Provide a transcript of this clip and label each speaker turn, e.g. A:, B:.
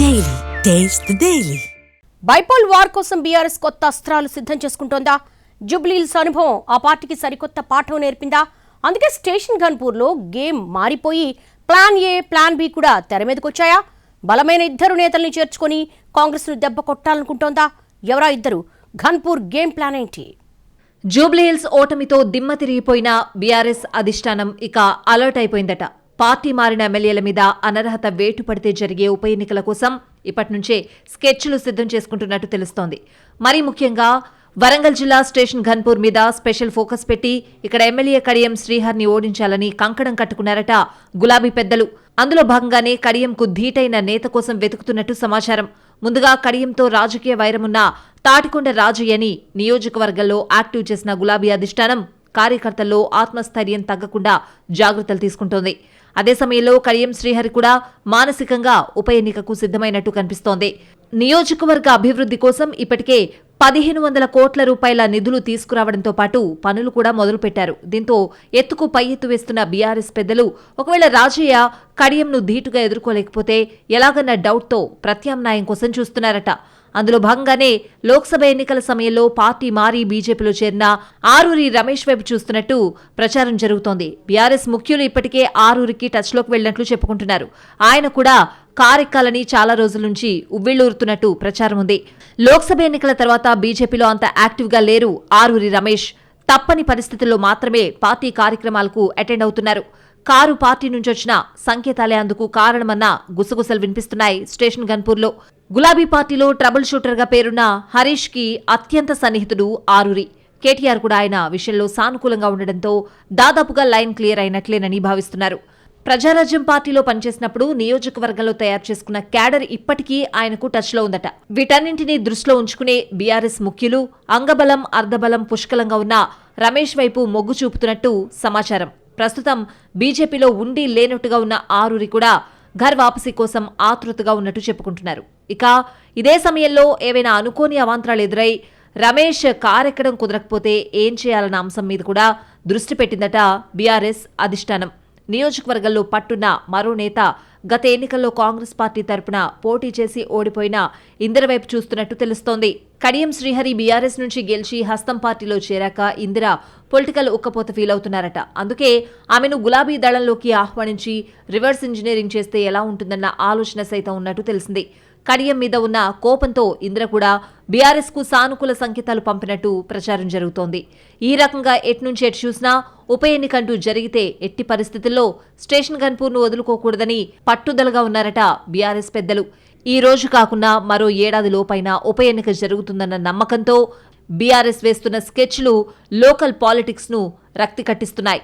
A: Daily. Taste the Daily.
B: Bypoll war కోసం BRS కొత్త అస్త్రాలు సిద్ధం చేసుకుంటోందా? జుబ్లీల్స్ అనుభవం ఆ పార్టీకి సరికొత్త పాఠం నేర్పిందా? అందుకే స్టేషన్ గన్పూర్లో గేమ్ మారిపోయి ప్లాన్ ఏ ప్లాన్ బి కూడా తెర మీదకొచ్చాయా? బలమైన ఇద్దరు నేతల్ని చేర్చుకొని కాంగ్రెస్ను దెబ్బ కొట్టాలనుకుంటోందా? ఎవరా ఇద్దరు? ఘన్పూర్ గేమ్ ప్లాన్ ఏంటి?
C: జూబ్లీహిల్స్ ఓటమితో దిమ్మ తిరిగిపోయిన బీఆర్ఎస్ అధిష్టానం ఇక అలర్ట్ అయిపోయిందట. పార్టీ మారిన ఎమ్మెల్యేల మీద అనర్హత వేటు పడితే జరిగే ఉప ఎన్నికల కోసం ఇప్పటి నుంచే స్కెచ్లు సిద్ధం చేసుకుంటున్నట్టు తెలుస్తోంది. మరీ ముఖ్యంగా వరంగల్ జిల్లా స్టేషన్ ఘన్పూర్ మీద స్పెషల్ ఫోకస్ పెట్టి ఇక్కడ ఎమ్మెల్యే కడియం శ్రీహర్ని ఓడించాలని కంకణం కట్టుకున్నారట గులాబీ పెద్దలు. అందులో భాగంగానే కడియంకు ధీటైన నేత కోసం వెతుకుతున్నట్టు సమాచారం. ముందుగా కడియంతో రాజకీయ వైరమున్న తాటికొండ రాజయ్యని నియోజకవర్గంలో యాక్టివ్ చేసిన గులాబీ అధిష్టానం కార్యకర్తల్లో ఆత్మస్థైర్యం తగ్గకుండా జాగ్రత్తలు తీసుకుంటోంది. అదే సమయంలో కడియం శ్రీహరి కూడా మానసికంగా ఉప ఎన్నికకు సిద్ధమైనట్టు కనిపిస్తోంది. నియోజకవర్గ అభివృద్ధి కోసం ఇప్పటికే పదిహేను వందల కోట్ల రూపాయల నిధులు తీసుకురావడంతో పాటు పనులు కూడా మొదలుపెట్టారు. దీంతో ఎత్తుకు పై ఎత్తు వేస్తున్న బీఆర్ఎస్ పెద్దలు ఒకవేళ రాజయ్య కడియంను ధీటుగా ఎదుర్కోలేకపోతే ఎలాగన్న డౌట్తో ప్రత్యామ్నాయం కోసం చూస్తున్నారట. అందులో భాగంగానే లోక్సభ ఎన్నికల సమయంలో పార్టీ మారి బీజేపీలో చేరిన ఆరూరి రమేష్ వైపు చూస్తున్నట్టు ప్రచారం జరుగుతోంది. బీఆర్ఎస్ ముఖ్యులు ఇప్పటికే ఆరూరికి టచ్లోకి వెళ్ళినట్లు చెప్పుకుంటున్నారు. ఆయన కూడా కారెక్కాలని చాలా రోజుల నుంచి ఉవ్విళ్ళూరుతున్నట్టు ప్రచారం ఉంది. లోక్సభ ఎన్నికల తర్వాత బీజేపీలో అంత యాక్టివ్గా లేరు ఆరూరి రమేష్. తప్పని పరిస్థితుల్లో మాత్రమే పార్టీ కార్యక్రమాలకు అటెండ్ అవుతున్నారు. కారు పార్టీ నుంచి వచ్చిన సంకేతాలే అందుకు కారణమన్న గుసగుసలు వినిపిస్తున్నాయి స్టేషన్ గన్పూర్లో. గులాబీ పార్టీలో ట్రబుల్ షూటర్గా పేరున్న హరీష్కి అత్యంత సన్నిహితుడు ఆరూరి. కేటీఆర్ కూడా ఆయన విషయంలో సానుకూలంగా ఉండడంతో దాదాపుగా లైన్ క్లియర్ అయినట్లేనని భావిస్తున్నారు. ప్రజారాజ్యం పార్టీలో పనిచేసినప్పుడు నియోజకవర్గంలో తయారు చేసుకున్న క్యాడర్ ఇప్పటికీ ఆయనకు టచ్లో ఉందట. వీటన్నింటినీ దృష్టిలో ఉంచుకునే బీఆర్ఎస్ ముఖ్యులు అంగబలం అర్ధబలం పుష్కలంగా ఉన్న రమేష్ వైపు మొగ్గు చూపుతున్నట్టు సమాచారం. ప్రస్తుతం బీజేపీలో ఉండి లేనట్టుగా ఉన్న ఆరూరి కూడా ఘర్ వాపసీ కోసం ఆతృతగా ఉన్నట్టు చెప్పుకుంటున్నారు. ఇక ఇదే సమయంలో ఏవైనా అనుకోని అవాంతరాలు ఎదురై రమేష్ కారెక్కడం కుదరకపోతే ఏం చేయాలన్న అంశం మీద కూడా దృష్టి పెట్టిందట బీఆర్ఎస్ అధిష్టానం. నియోజకవర్గంలో పట్టున్న మరో నేత గత ఎన్నికల్లో కాంగ్రెస్ పార్టీ తరపున పోటీ చేసి ఓడిపోయిన ఇందిర వైపు చూస్తున్నట్టు తెలుస్తోంది. కడియం శ్రీహరి బీఆర్ఎస్ నుంచి గెలిచి హస్తం పార్టీలో చేరాక ఇందిర పొలిటికల్ ఉక్కపోత ఫీల్ అవుతున్నారట. అందుకే ఆమెను గులాబీ దళంలోకి ఆహ్వానించి రివర్స్ ఇంజనీరింగ్ చేస్తే ఎలా ఉంటుందన్న ఆలోచన సైతం ఉన్నట్టు తెలిసింది. కడియం మీద ఉన్న కోపంతో ఇంద్ర కూడా బీఆర్ఎస్కు సానుకూల సంకేతాలు పంపినట్టు ప్రచారం జరుగుతోంది. ఈ రకంగా ఎట్నుంచి ఎటు చూసినా ఉప ఎన్నికంటూ జరిగితే ఎట్టి పరిస్థితుల్లో స్టేషన్ గన్పూర్ను వదులుకోకూడదని పట్టుదలగా ఉన్నారట బీఆర్ఎస్ పెద్దలు. ఈ రోజు కాకుండా మరో ఏడాది లోపైన ఉప ఎన్నిక జరుగుతుందన్న నమ్మకంతో బీఆర్ఎస్ వేస్తున్న స్కెచ్లు లోకల్ పాలిటిక్స్ను రక్తి కట్టిస్తున్నాయి